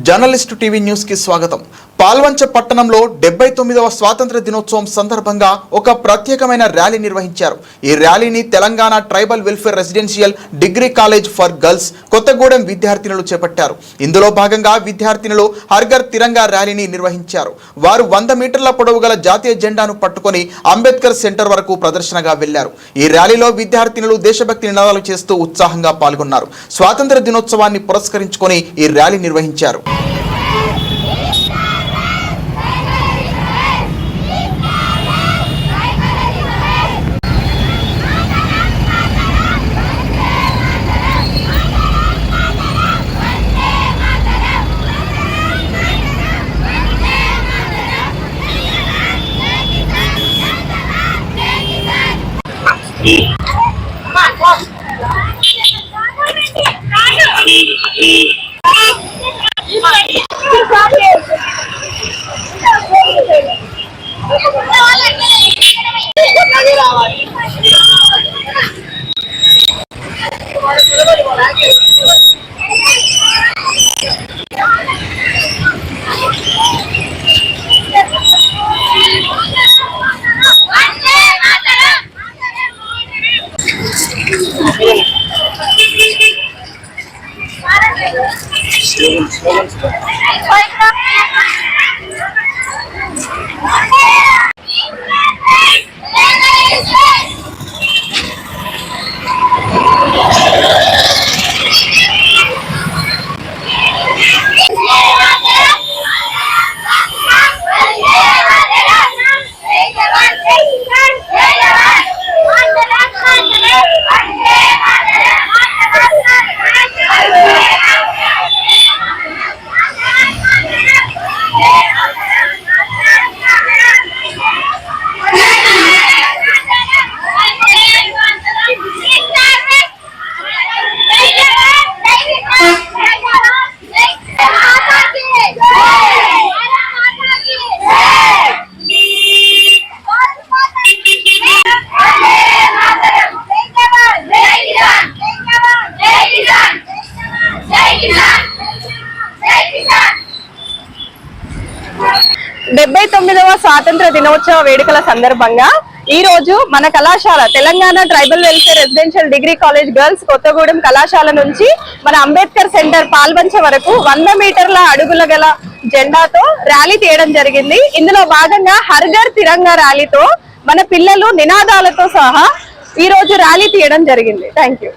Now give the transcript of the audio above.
Journalist TV news కి స్వాగతం పాల్వంచ పట్టణంలో డెబ్బై తొమ్మిదవ స్వాతంత్ర దినోత్సవం సందర్భంగా ఒక ప్రత్యేకమైన ర్యాలీ నిర్వహించారు. ఈ ర్యాలీని Telangana tribal welfare residential degree college for girls Kothagudem విద్యార్థినులు చేపట్టారు. ఇందులో భాగంగా విద్యార్థినులు హర్గర్ తిరంగా ర్యాలీని నిర్వహించారు. వారు వంద మీటర్ల పొడవు గల జాతీయ జెండాను పట్టుకొని అంబేద్కర్ సెంటర్ వరకు ప్రదర్శనగా వెళ్ళారు ఈ ర్యాలీలో విద్యార్థినులు దేశభక్తి నినాదాలు చేస్తూ ఉత్సాహంగా పాల్గొన్నారు. స్వాతంత్ర దినోత్సవాన్ని పురస్కరించుకొని ఈ ర్యాలీ నిర్వహించారు. Thank you. Thank you. డెబ్బై తొమ్మిదవ స్వాతంత్ర దినోత్సవ వేడుకల సందర్భంగా ఈ రోజు మన కళాశాల Telangana tribal welfare residential degree college girls Kothagudem కళాశాల నుంచి మన అంబేద్కర్ సెంటర్ పాల్వంచ వరకు వంద మీటర్ల అడుగుల గల జెండాతో ర్యాలీ తీయడం జరిగింది. ఇందులో భాగంగా హర్ఘర్ తిరంగా ర్యాలీతో మన పిల్లలు నినాదాలతో సహా ఈ రోజు ర్యాలీ తీయడం జరిగింది. Thank you